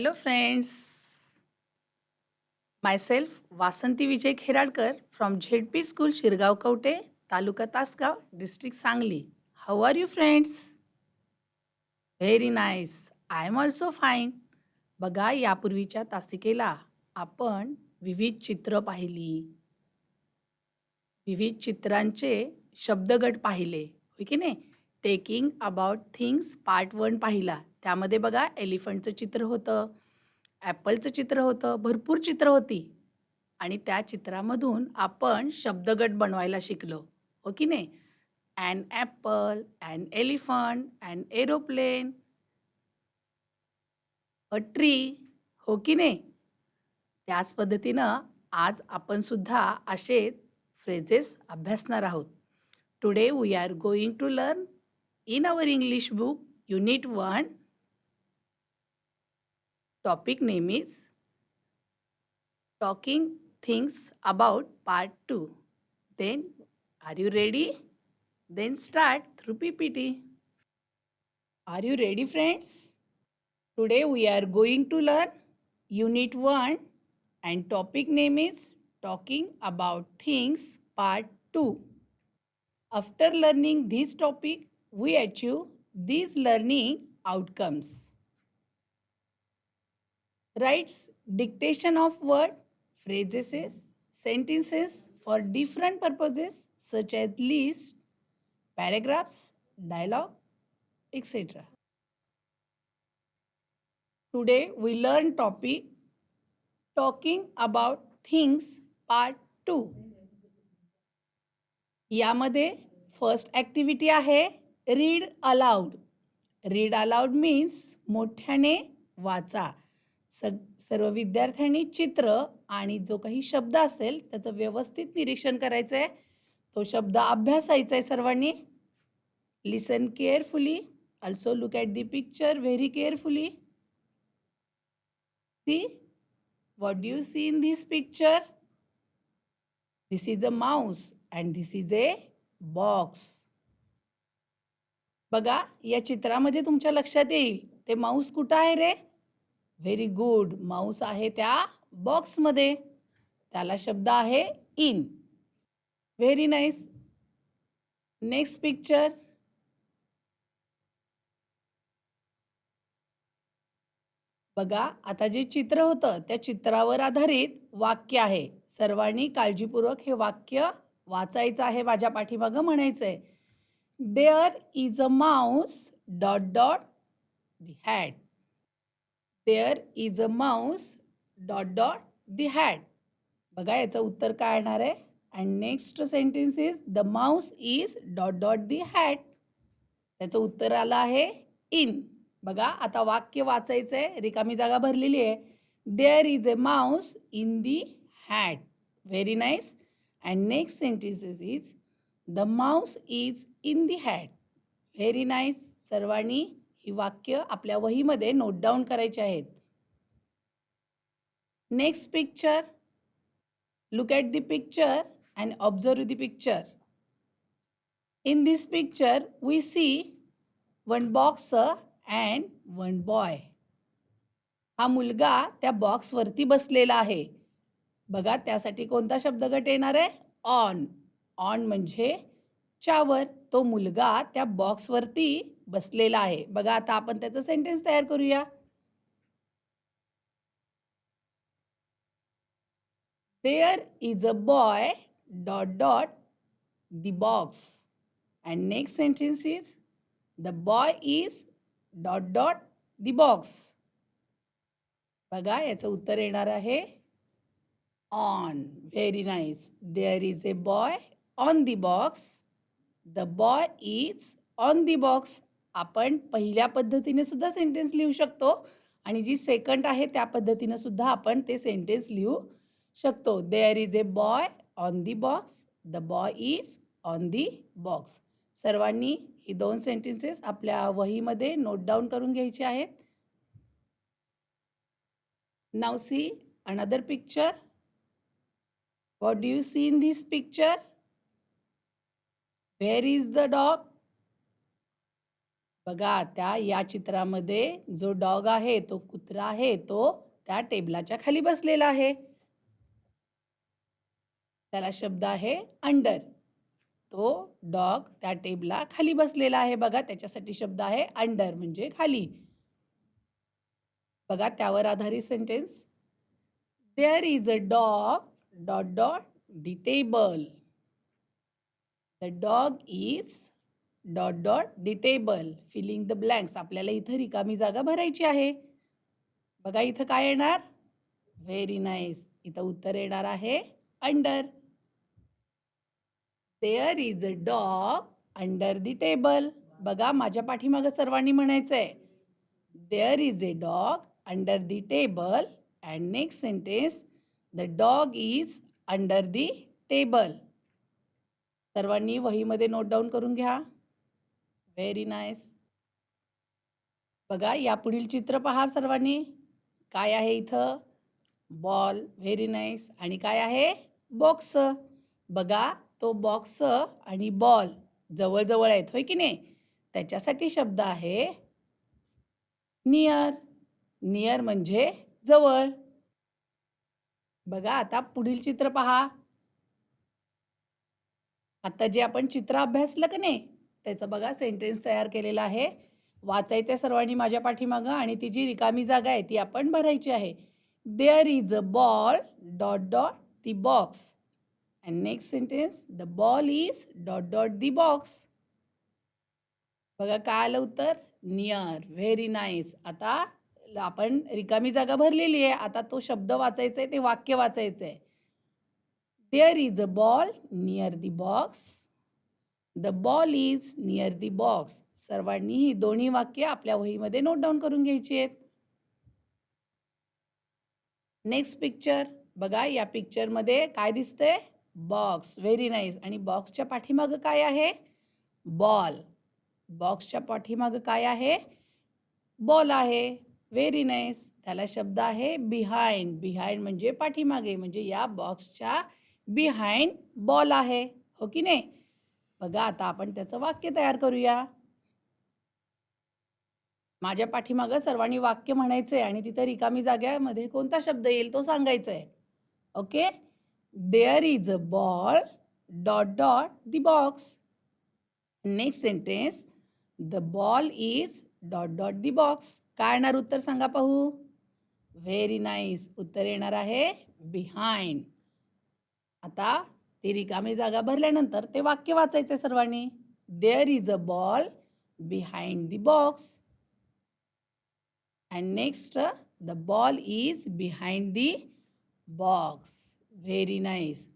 Hello friends myself Vasanti Vijay Kheradkar from Z P school Shirgaon Kavathe taluka Tasgaon district Sangli how are you friends very nice I am also fine बघा यापूर्वीच्या तासिकेला आपण विविध चित्र पाहिली. विविध चित्रांचे शब्दगट पाहिले. होय की नाही? Taking about things part one पाहिला. त्यामध्ये बघा एलिफंटचं चित्र होतं ॲपलचं चित्र होतं भरपूर चित्र होती. आणि त्या चित्रामधून आपण शब्दगट बनवायला शिकलो. हो की नाही? An apple an elephant an aeroplane a tree हो की नाही? त्याच पद्धतीनं आज आपण सुद्धा असेच फ्रेजेस अभ्यासणार आहोत. Today we are going to learn in our English book, Unit 1, topic name is Talking Things About Part 2. Then, are you ready? Then start through PPT. Are you ready, friends? Today we are going to learn Unit 1 and topic name is Talking About Things Part 2. After learning this topic, we achieve these learning outcomes. Writes dictation of word, phrases, sentences for different purposes such as list, paragraphs, dialogue, etc. Today we learn topic talking about things part 2. यामध्ये first activity आहे read aloud read aloud means मोठ्याने वाचा. सग सर्व विद्यार्थ्यांनी चित्र आणि जो काही शब्द असेल त्याचं व्यवस्थित निरीक्षण करायचं आहे तो शब्द अभ्यासायचा आहे सर्वांनी. Listen carefully also look at the picture very carefully see what do you see in this picture this is a mouse and this is a box बघा या चित्रामध्ये तुमच्या लक्षात येईल ते माऊस कुठं आहे रे? व्हेरी गुड माऊस आहे त्या बॉक्समध्ये त्याला शब्द आहे in very nice next picture बघा आता जे चित्र होतं त्या चित्रावर आधारित वाक्य आहे. सर्वांनी काळजीपूर्वक हे वाक्य वाचायचं आहे माझ्या पाठीमागं म्हणायचं आहे there is a mouse dot dot the hat there is a mouse dot dot the hat बघा याचं उत्तर काय येणार आहे? And next sentence is the mouse is dot dot the hat त्याचं उत्तर आलं आहे इन बघा आता वाक्य वाचायचं आहे रिकामी जागा भरलेली आहे. There is a mouse in the hat very nice and next sentences is the mouse is in the hat very nice सर्वांनी ही वाक्य आपल्या वहीमध्ये नोट डाऊन करायची आहेत. Next picture look at the picture and observe the picture in this picture we see one box and one boy हा मुलगा त्या बॉक्सवरती बसलेला आहे. बघा त्यासाठी कोणता शब्दगट येणार आहे? ऑन ऑन म्हणजे च्यावर. तो मुलगा त्या बॉक्सवरती बसलेला आहे. बघा आता आपण त्याचं सेंटेन्स तयार करूया. There is a boy dot dot the box and next sentence is the boy is dot dot the box बघा याचं उत्तर येणार आहे. On very nice there is a boy on the box the boy is on the box आपण पहिल्या पद्धतीने सुद्धा sentence लिहू शकतो. आणि जी सेकंड आहे त्या पद्धतीनं सुद्धा आपण ते सेंटेन्स लिहू शकतो. There is a boy on the box the boy is on the box सर्वांनी ही दोन सेंटेन्सेस आपल्या वहीमध्ये नोट डाऊन करून घ्यायचे आहेत. Now see another picture what do you see in this picture where is the dog बघा त्या या चित्रामध्ये जो डॉग आहे तो कुत्रा आहे तो त्या टेबलाच्या खाली बसलेला आहे. त्याला शब्द आहे अंडर तो डॉग त्या टेबला खाली बसलेला आहे. बघा त्याच्यासाठी शब्द आहे अंडर म्हणजे खाली. बघा त्यावर आधारित sentence there is a dog dot dot the table the dog is dot dot the table filling the blanks आपल्याला इथं रिकामी जागा भरायची आहे. बघा इथं काय येणार? व्हेरी नाईस इथं उत्तर येणार आहे under there is a dog under the table बघा माझ्या पाठीमागं सर्वांनी म्हणायचं आहे there is a dog under the table and next sentence the dog is under the table सर्वांनी वहीमध्ये नोट डाऊन करून घ्या. व्हेरी नाईस बघा या पुढील चित्र पहा सर्वांनी. काय आहे इथं? बॉल व्हेरी नाईस आणि काय आहे? बॉक्स बघा तो बॉक्स आणि बॉल जवळजवळ आहेत होय की नाही? त्याच्यासाठी शब्द आहे नियर नियर म्हणजे जवळ. बघा आता पुढील चित्र पहा. आता जे आपण चित्र अभ्यासलं का नाही त्याचं बघा सेंटेन्स तयार केलेला आहे. वाचायचं आहे सर्वांनी माझ्या पाठीमागं आणि ती जी रिकामी जागा आहे ती आपण भरायची आहे. There is a ball dot dot the box and next sentence the ball is dot dot the box बघा काय आलं उत्तर? नियर व्हेरी नाईस आता आपण रिकामी जागा भरलेली आहे. आता तो शब्द वाचायचा आहे ते वाक्य वाचायचं आहे there is a ball near the box the ball is near the box सर्वांनी ही दोन्ही वाक्य आपल्या वहीमध्ये नोट डाऊन करून घ्यायची आहेत. नेक्स्ट पिक्चर बघा या पिक्चरमध्ये काय दिसतंय? बॉक्स व्हेरी नाईस आणि बॉक्सच्या पाठीमागं काय आहे? बॉल बॉक्सच्या पाठीमागं काय आहे? बॉल आहे. व्हेरी नाईस त्याला शब्द आहे बिहाइंड बिहाइंड म्हणजे पाठीमागे. म्हणजे या बॉक्सच्या बिहाइंड बॉल आहे. हो की नाही? बघा आता आपण त्याचं वाक्य तयार करूया. माझ्या पाठीमागं सर्वांनी वाक्य म्हणायचं आहे आणि तिथं रिकामी जाग्यामध्ये कोणता शब्द येईल तो सांगायचा आहे okay? There is a ball dot dot the box next sentence the ball is dot dot the box काय येणार उत्तर सांगा पाहू? व्हेरी नाईस उत्तर येणार आहे बिहाइंड आता ती रिकामी जागा भरल्यानंतर ते वाक्य वाचायचे सर्वांनी. There is a ball behind the box and next the ball is behind the box very nice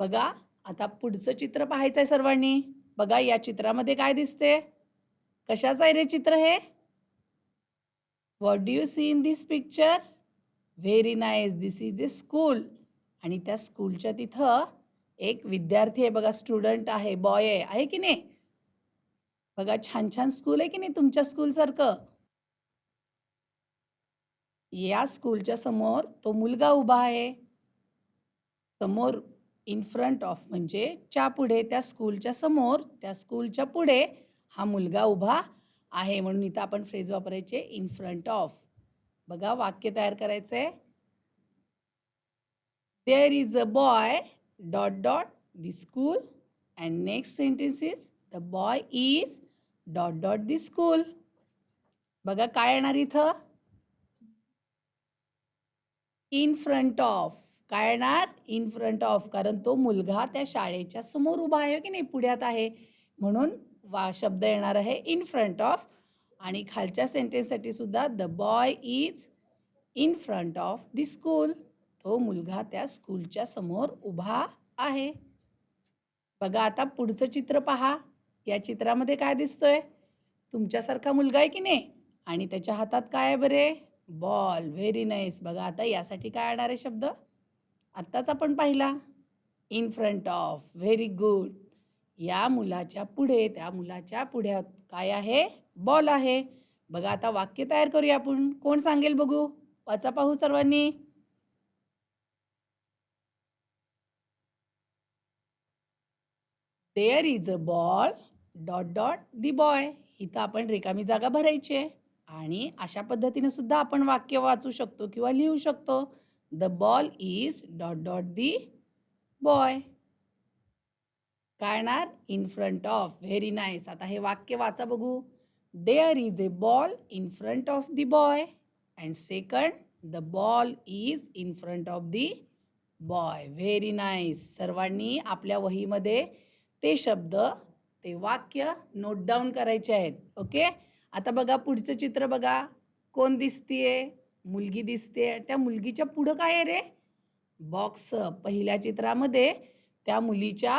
बघा आता पुढचं चित्र पाहायचं आहे सर्वांनी. बघा या चित्रामध्ये काय दिसते? कशाचं आहे रे चित्र हे? What do you see in this picture very nice this is a school आणि त्या स्कूलच्या तिथं एक विद्यार्थी आहे बघा स्टुडंट आहे बॉय आहे आहे की नाही? बघा छान छान स्कूल आहे की नाही तुमच्या स्कूलसारखं? या स्कूलच्या समोर तो मुलगा उभा आहे. समोर इन फ्रंट ऑफ म्हणजे च्या पुढे त्या स्कूलच्या समोर त्या स्कूलच्या पुढे हा मुलगा उभा आहे म्हणून इथं आपण फ्रेज वापरायचे इन फ्रंट ऑफ बघा वाक्य तयार करायचं आहे there is a boy dot dot the school and next sentence is the boy is dot dot the school बघा काय येणार इथं? इन फ्रंट ऑफ काय येणार? इन फ्रंट ऑफ कारण तो मुलगा त्या शाळेच्या समोर उभा आहे की नाही? पुढ्यात आहे. म्हणून वा शब्द येणार आहे इन फ्रंट ऑफ आणि खालच्या सेंटेन्ससाठी सुद्धा the boy is in front of the school तो मुलगा त्या स्कूलच्या समोर उभा आहे. बघा आता पुढचं चित्र पहा. या चित्रामध्ये काय दिसतोय? तुमच्यासारखा मुलगा आहे की नाही? आणि त्याच्या हातात काय आहे बरे? बॉल. व्हेरी नाईस बघा आता यासाठी काय येणार आहे शब्द? आत्ताच आपण पाहिला. In front of very good या मुलाच्या पुढे त्या मुलाच्या पुढ्यात काय आहे? बॉल आहे. बघा आता वाक्य तयार करूया आपण. कोण सांगेल बघू? वाचा पाहू सर्वांनी. There is a ball dot dot the boy इथं आपण रिकामी जागा भरायची आहे. आणि अशा पद्धतीने सुद्धा आपण वाक्य वाचू शकतो किंवा लिहू शकतो. The ball is dot dot the boy काय येणार in front of very nice आता हे वाक्य वाचा बघू. There is a ball in front of the boy and second the ball is in front of the boy very nice सर्वांनी आपल्या वहीमध्ये ते शब्द ते वाक्य नोट डाऊन करायचे आहेत. ओके आता बघा पुढचं चित्र बघा. कोण दिसतीये? मुलगी दिसते त्या मुलगीच्या पुढं काय आहे रे? बॉक्स पहिल्या चित्रामध्ये त्या मुलीच्या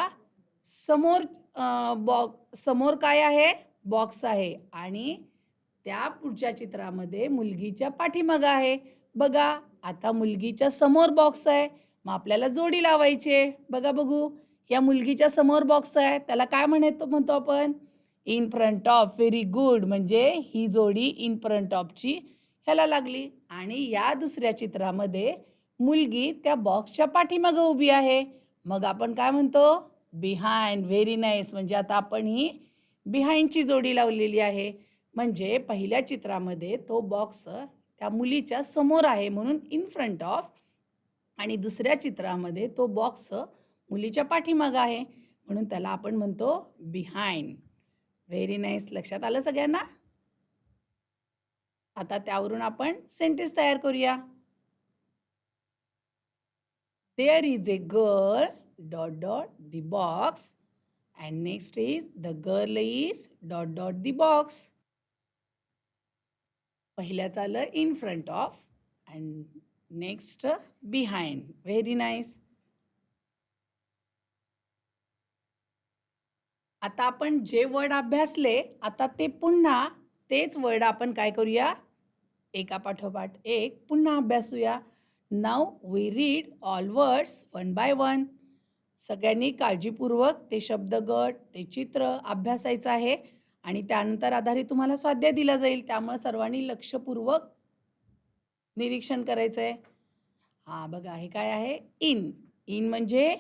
समोर बॉक्स समोर काय आहे? बॉक्स आहे. आणि त्या पुढच्या चित्रामध्ये मुलगीच्या पाठीमागं आहे. बघा आता मुलगीच्या समोर बॉक्स आहे. मग आपल्याला जोडी लावायचे बघा बघू. या मुलगीच्या समोर बॉक्स आहे. त्याला काय म्हणतो म्हणतो आपण? In front of very good म्हणजे ही जोडी इन फ्रंट ऑफची ह्याला लागली. आणि या दुसऱ्या चित्रामध्ये मुलगी त्या बॉक्सच्या पाठीमागं उभी आहे. मग आपण काय म्हणतो? बिहाइंड व्हेरी नाईस म्हणजे आता आपण ही बिहाइंडची जोडी लावलेली आहे. म्हणजे पहिल्या चित्रामध्ये तो बॉक्स त्या मुलीच्या समोर आहे म्हणून इन फ्रंट ऑफ आणि दुसऱ्या चित्रामध्ये तो बॉक्स मुलीच्या पाठीमागं आहे. म्हणून त्याला आपण म्हणतो बिहाइंड व्हेरी नाईस लक्षात आलं सगळ्यांना? आता त्यावरून आपण सेंटेन्स तयार करूया. There is a girl dot dot the box and next is the girl is dot dot the box पहिल्याचं आलं in front of and next behind very nice आता आपण जे वर्ड अभ्यासले आता ते पुन्हा तेच वर्ड आपण काय करूया? एका पाठोपाठ एक पुन्हा अभ्यासूया. Now we read all words one by one सगळ्यांनी काळजीपूर्वक ते शब्दगट ते चित्र अभ्यासायचं आहे आणि त्यानंतर आधारित तुम्हाला स्वाध्याय दिला जाईल. त्यामुळे सर्वांनी लक्षपूर्वक निरीक्षण करायचं आहे हां बघा हे काय आहे? इन. इन म्हणजे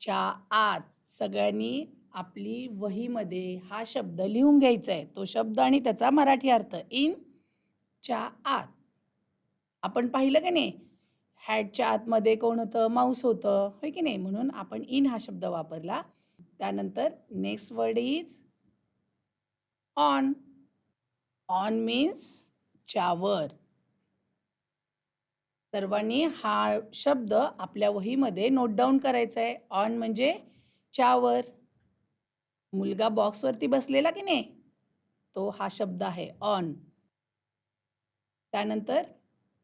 च्या आत. सगळ्यांनी आपली वहीमध्ये हा शब्द लिहून घ्यायचा आहे. तो शब्द आणि त्याचा मराठी अर्थ इन च्या आत. आपण पाहिलं की नाही? हॅडच्या आतमध्ये कोण होतं? माऊस होतं. होय की नाही? म्हणून आपण इन हा शब्द वापरला. त्यानंतर next word is on. On means च्यावर. सर्वांनी हा शब्द आपल्या वहीमध्ये नोट डाऊन करायचा आहे. ऑन म्हणजे च्यावर. मुलगा बॉक्सवरती बसलेला की नाही? तो हा शब्द आहे ऑन त्यानंतर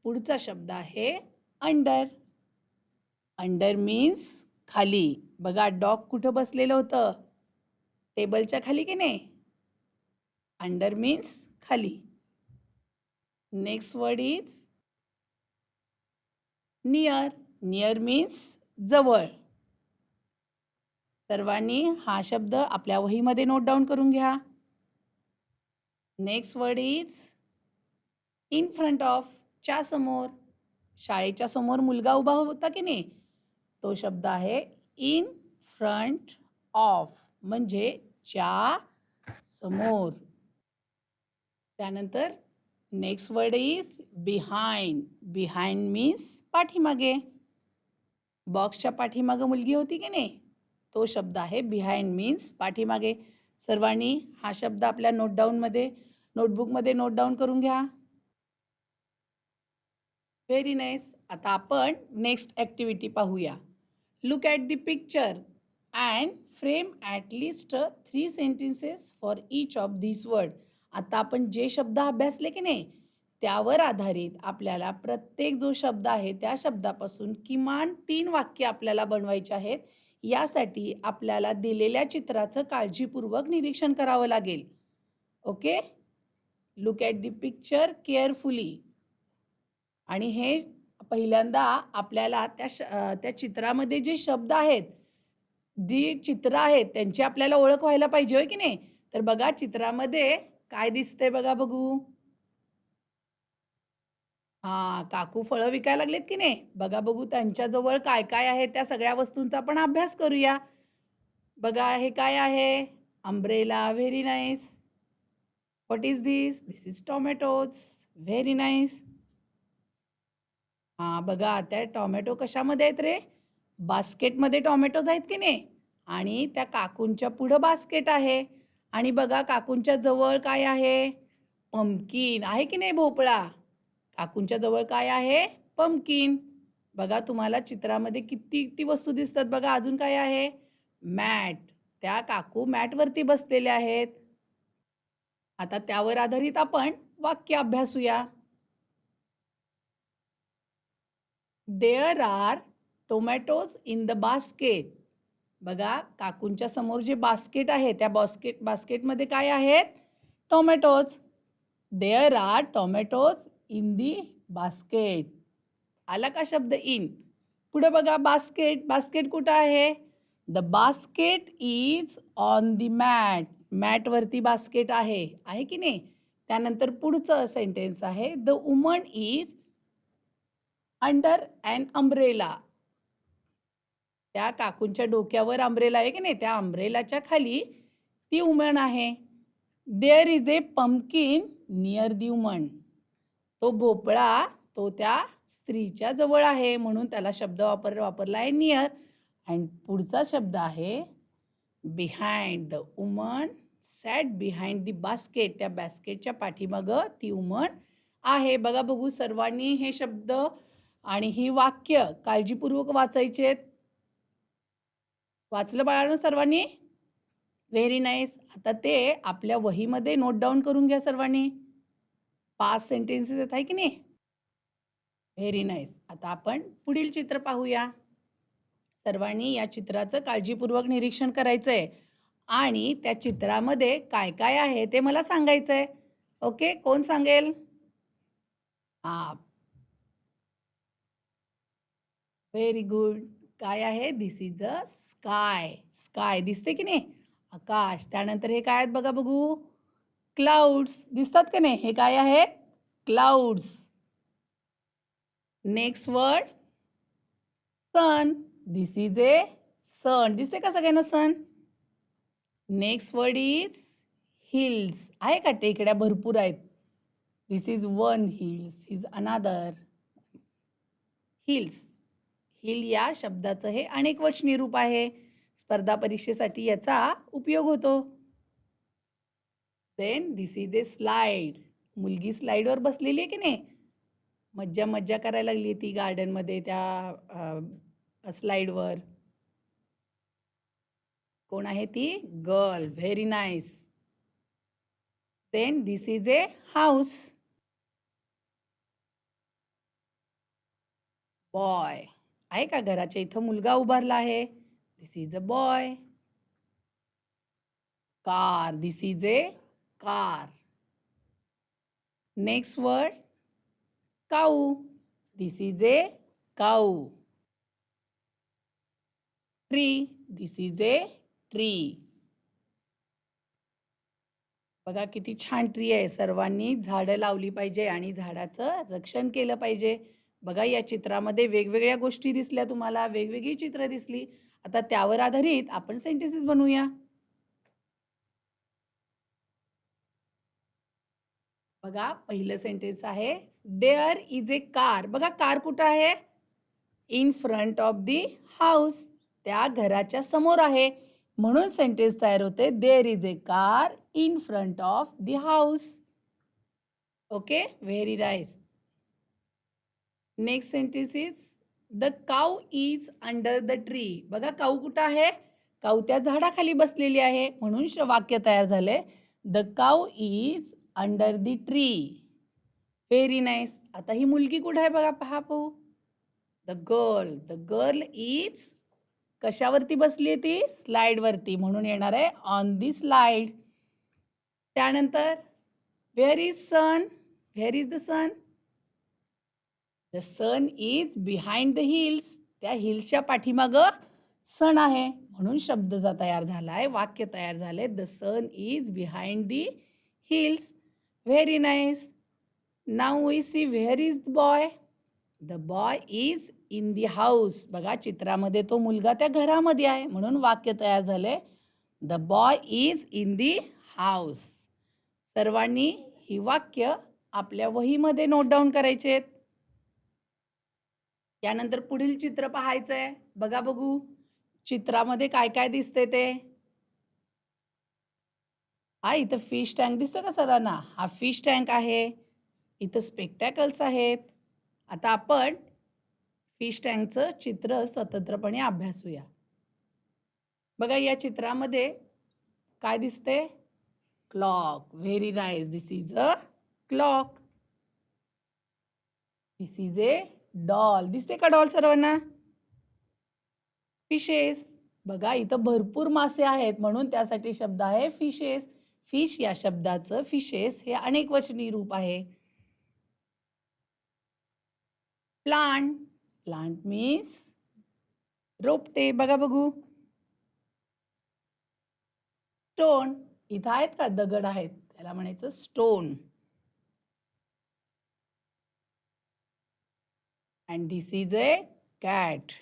पुढचा शब्द आहे अंडर अंडर मीन्स खाली. बघा डॉग कुठं बसलेलं होतं? टेबलच्या खाली की नाही? अंडर मीन्स खाली. Next word is near near means जवळ. सर्वांनी हा शब्द आपल्या वहीमध्ये नोट डाऊन करून घ्या. Next word is in front of च्या समोर. शाळेच्या समोर मुलगा उभा होता की नाही? तो शब्द आहे इन फ्रंट ऑफ म्हणजे च्या समोर. त्यानंतर next word is behind behind means पाठीमागे. बॉक्सच्या पाठीमागं मुलगी होती की नाही? तो शब्द आहे बिहाइंड मीन्स पाठीमागे. सर्वांनी हा शब्द आपल्या नोटडाऊनमध्ये नोटबुकमध्ये नोट डाऊन करून घ्या. व्हेरी नाईस आता आपण नेक्स्ट ॲक्टिव्हिटी पाहूया. Look at the picture and frame at list three sentences for each of this word आता आपण जे शब्द अभ्यासले की नाही त्यावर आधारित आपल्याला प्रत्येक जो शब्द आहे त्या शब्दापासून किमान तीन वाक्य आपल्याला बनवायचे आहेत. यासाठी आपल्याला दिलेल्या चित्राचं काळजीपूर्वक निरीक्षण करावं लागेल. Okay? Look at the picture carefully आणि हे पहिल्यांदा आपल्याला त्या श त्या चित्रामध्ये जे शब्द आहेत जी चित्र आहेत त्यांची आपल्याला ओळख व्हायला पाहिजे होय की नाही? तर बघा चित्रामध्ये काय दिसतंय बघा बघू. हा काकू फळं विकायला लागलेत की नाही? बघा बघू त्यांच्याजवळ काय काय आहे त्या सगळ्या वस्तूंचा आपण अभ्यास करूया. बघा हे काय आहे? Umbrella very nice what is this this is tomatoes very nice हां बघा त्या टोमॅटो कशामध्ये आहेत रे? बास्केटमध्ये टोमॅटोज आहेत की नाही? आणि त्या काकूंच्या पुढं बास्केट आहे. आणि बघा काकूंच्या जवळ काय आहे? पंपकिन आहे की नाही भोपळा? काकूंच्या जवळ काय आहे? पंपकिन बघा तुम्हाला चित्रामध्ये किती किती वस्तू दिसतात बघा. अजून काय आहे? मॅट त्या काकू मॅटवरती बसलेल्या आहेत. आता त्यावर आधारित आपण वाक्य अभ्यासूया. There are tomatoes in the basket बघा काकूंच्या समोर जे बास्केट आहे त्या बास्केट बास्केटमध्ये काय आहेत? Tomatoes there are tomatoes in the basket. आला का शब्द इन? पुढे बघा बास्केट. बास्केट कुठं आहे? The basket is on the mat मॅटवरती basket आहे. आहे की नाही? त्यानंतर पुढचं सेंटेन्स आहे. The woman is under and umbrella त्या काकूंच्या डोक्यावर अम्ब्रेला आहे की नाही? त्या अम्ब्रेलाच्या खाली ती उमण आहे. There is a pumpkin near the woman तो भोपळा तो त्या स्त्रीच्या जवळ आहे म्हणून त्याला शब्द वापर वापरला आहे नियर. अँड पुढचा शब्द आहे बिहाइंड द उमन सॅट बिहाइंड दी बास्केट त्या बास्केटच्या पाठीमागं ती वुमन आहे. बघा बघू सर्वांनी हे शब्द आणि ही वाक्य काळजीपूर्वक वाचायचे. आहेत वाचलं बाळानं सर्वांनी? व्हेरी नाईस आता ते आपल्या वहीमध्ये नोट डाऊन करून घ्या सर्वांनी. पाच सेंटेन्सेस येत आहे की नाही? व्हेरी नाईस आता आपण पुढील चित्र पाहूया. सर्वांनी या चित्राचं काळजीपूर्वक निरीक्षण करायचं आहे आणि त्या चित्रामध्ये काय काय आहे ते मला सांगायचं आहे ओके कोण सांगेल? हा व्हेरी गुड काय आहे? This is a sky sky दिसते की नाही? आकाश. त्यानंतर हे काय आहेत बघा बघू. क्लाउड्स दिसतात का नाही? हे काय आहेत clouds next word sun this is a sun दिसते का सगळ्यांना sun next word is hills आहे का टेकड्या भरपूर आहेत? This is one hills is another hills hill या शब्दाचं हे अनेक वचनी रूप आहे. स्पर्धा परीक्षेसाठी याचा उपयोग होतो. Then this is a slide मुलगी स्लाईडवर बसलेली आहे की नाही? मज्जा मज्जा करायला लागली ती गार्डनमध्ये त्या स्लाईडवर कोण आहे ती? Girl very nice then this is a house boy आहे का घराच्या इथं मुलगा उभारला आहे? This is a boy car this is a car. Next word cow this is a cow tree this is a tree बघा किती छान ट्री आहे. सर्वांनी झाडं लावली पाहिजे आणि झाडाचं रक्षण केलं पाहिजे. बघा या चित्रामध्ये वेगवेगळ्या गोष्टी दिसल्या तुम्हाला वेगवेगळी चित्र दिसली. आता त्यावर आधारित आपण सेंटेन्सेस बनवूया. बघा पहिलं सेंटेन्स आहे देअर इज ए कार बघा कार कुठं आहे? In front of the house त्या घराच्या समोर आहे. म्हणून सेंटेन्स तयार होते there is a car in front of the house okay very nice next sentence is the cow is under the tree बघा काऊ कुठं आहे? काऊ त्या झाडाखाली बसलेली आहे. म्हणून वाक्य तयार झाले the cow is under the tree very nice आता ही मुलगी कुठं आहे बघा? पहा पाहू. The girl the girl is कशावरती बसली आहे ती? स्लाईडवरती म्हणून येणार आहे ऑन दी स्लाईड त्यानंतर where is sun where is the sun the sun is behind the hills त्या हिल्सच्या पाठीमागं सन आहे. म्हणून शब्द जा तयार झाला आहे वाक्य तयार झाले the sun is behind the hills very nice now we see where is the boy the boy is in the house बघा चित्रामध्ये तो मुलगा त्या घरामध्ये आहे. म्हणून वाक्य तयार झाले the boy is in the house सर्वांनी ही वाक्य आपल्या वहीमध्ये नोट डाऊन करायचे आहेत. यानंतर पुढील चित्र पाहायचंय. बघा बघू. चित्रामध्ये काय काय दिसते ते? हा इथं फिश टँक दिसतं का सरांना? हा फिश टँक आहे. इथं स्पेक्टॅकल्स आहेत. आता आपण फिश टँकचं चित्र स्वतंत्रपणे अभ्यासूया. बघा या चित्रामध्ये काय दिसते clock very nice this is a clock this is a doll दिसते का डॉल सर्वांना? फिशेस बघा इथं भरपूर मासे आहेत म्हणून त्यासाठी शब्द आहे फिशेस फिश या शब्दाचं फिशेस हे अनेक वचनी रूप आहे. प्लांट प्लांट मीन्स रोपटे. बघा बघू. स्टोन इथं आहेत का? दगड आहेत. त्याला म्हणायचं stone and this is a cat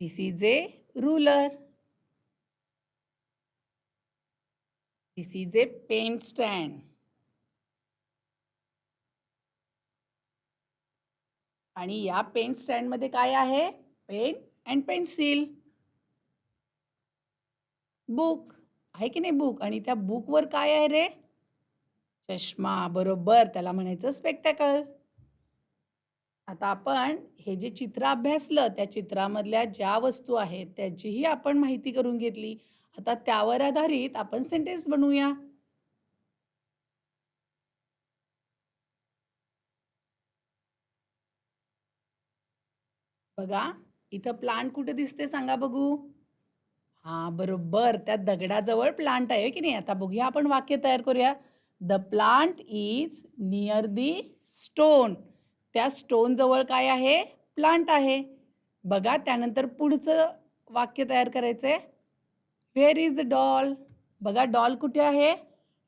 this is a ruler This is a pen stand आणि या पेन स्टँडमध्ये काय आहे? पेन अँड पेन्सिल बुक आहे की नाही बुक आणि त्या बुकवर काय आहे रे? चष्मा. बरोबर. त्याला म्हणायचं स्पेक्टॅकल आता आपण हे जे चित्र अभ्यासलं त्या चित्रामधल्या ज्या वस्तू आहेत त्याचीही आपण माहिती करून घेतली. आता त्यावर आधारित आपण सेंटेन्स बनवूया. बघा इथं प्लांट कुठे दिसते सांगा बघू. हा बरोबर. त्या दगडाजवळ प्लांट आहे की नाही? आता बघूया आपण वाक्य तयार करूया. The plant is near the stone त्या स्टोन जवळ काय आहे? प्लांट आहे. बघा त्यानंतर पुढचं वाक्य तयार करायचं आहे व्हेअर इज डॉल बघा डॉल कुठे आहे?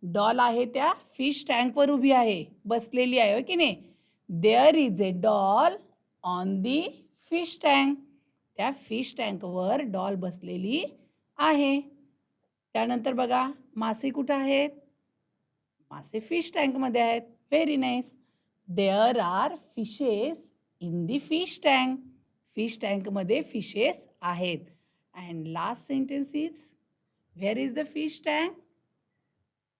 डॉल आहे त्या फिश टँकवर उभी आहे. बसलेली आहे हो की नाही? There is a doll on the fish tank त्या फिश टँकवर डॉल बसलेली आहे. त्यानंतर बघा मासे कुठं आहेत? मासे फिश टँकमध्ये आहेत. Very nice there are fishes in the fish tank fish टँकमध्ये फिशेस आहेत. And last sentence is where is the fish tank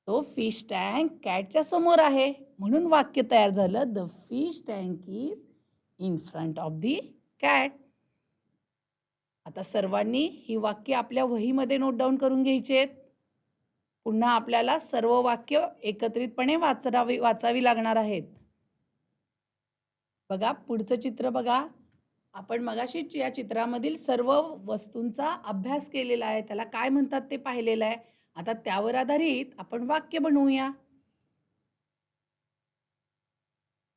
तो फिश टँक कॅटच्या समोर आहे. म्हणून वाक्य तयार झालं the fish tank is in front of the cat आता सर्वांनी ही वाक्य आपल्या वहीमध्ये नोट डाऊन करून घ्यायची आहेत पुन्हा आपल्याला सर्व वाक्य एकत्रितपणे वाचरावी वाचावी लागणार आहेत. बघा पुढचं चित्र बघा. आपण मगाशीच या चित्रामधील सर्व वस्तूंचा अभ्यास केलेला आहे त्याला काय म्हणतात ते पाहिलेलं आहे. आता त्यावर आधारित आपण वाक्य बनवूया.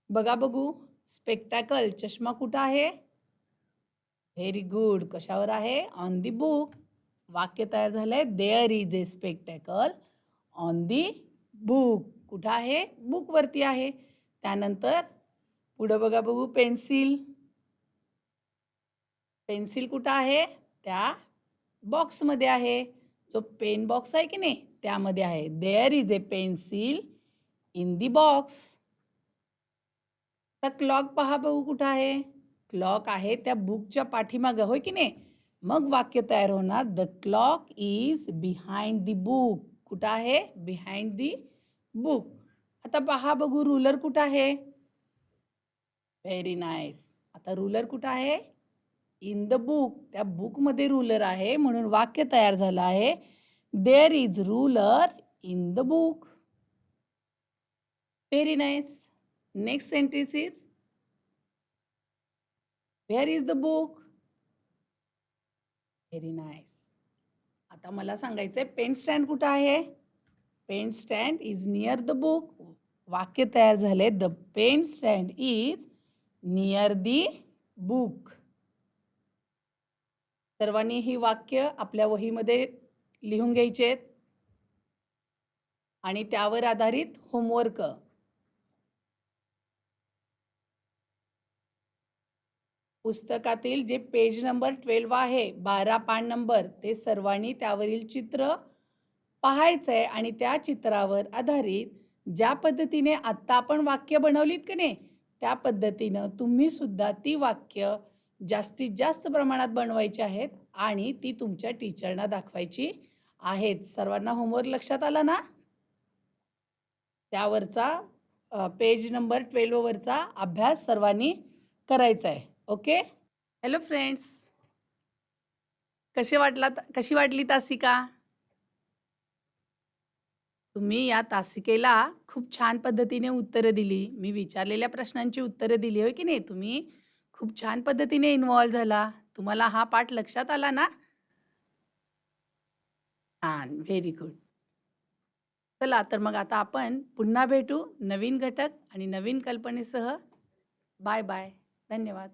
बघा बघू स्पेक्टॅकल चष्मा कुठं आहे? व्हेरी गुड कशावर आहे? ऑन दी बुक वाक्य तयार झालंय. There is a spectacle on the book कुठं आहे? बुकवरती आहे. त्यानंतर पुढं बघा बघू पेन्सिल पेन्सिल कुठं आहे? त्या बॉक्समध्ये आहे. जो पेन बॉक्स आहे की नाही त्यामध्ये आहे. There is a pencil in the box तर क्लॉक पहा बघू कुठं आहे. क्लॉक आहे त्या बुकच्या पाठीमागं होय की नाही? मग वाक्य तयार होणार. The clock is behind the book कुठं आहे? बिहाइंड दी बुक आता पहा बघू रुलर कुठं आहे? व्हेरी नाईस आता रुलर कुठं आहे? इन द बुक त्या बुकमध्ये रुलर आहे म्हणून वाक्य तयार झालं आहे. There is ruler in the book very nice next sentence is where is the book very nice आता मला सांगायचं आहे पेन स्टँड कुठं आहे? Pen stand is near the book वाक्य तयार झाले the pen stand is near the book सर्वांनी ही वाक्य आपल्या वहीमध्ये लिहून घ्यायचे आहेत. आणि त्यावर आधारित होमवर्क पुस्तकातील जे पेज नंबर ट्वेल्व आहे बारा पान नंबर ते सर्वांनी त्यावरील चित्र पाहायचं आहे आणि त्या चित्रावर आधारित ज्या पद्धतीने आत्ता आपण वाक्य बनवलीत की नाही त्या पद्धतीनं तुम्ही सुद्धा ती वाक्य जास्तीत जास्त प्रमाणात बनवायची आहेत आणि ती तुमच्या टीचरना दाखवायची आहेत. सर्वांना होमवर्क लक्षात आला ना? त्यावरचा पेज नंबर ट्वेल्ववरचा अभ्यास सर्वांनी करायचा आहे. ओके हॅलो फ्रेंड्स कसे वाटला कशी वाटली तासिका? तुम्ही या तासिकेला खूप छान पद्धतीने उत्तरं दिली. मी विचारलेल्या प्रश्नांची उत्तरं दिली होय की नाही? तुम्ही खूप छान पद्धतीने इन्वॉल्व झाला. तुम्हाला हा पाठ लक्षात आला ना? छान व्हेरी गुड चला तर मग आता आपण पुन्हा भेटू. नवीन घटक आणि नवीन कल्पनेसह. बाय बाय धन्यवाद.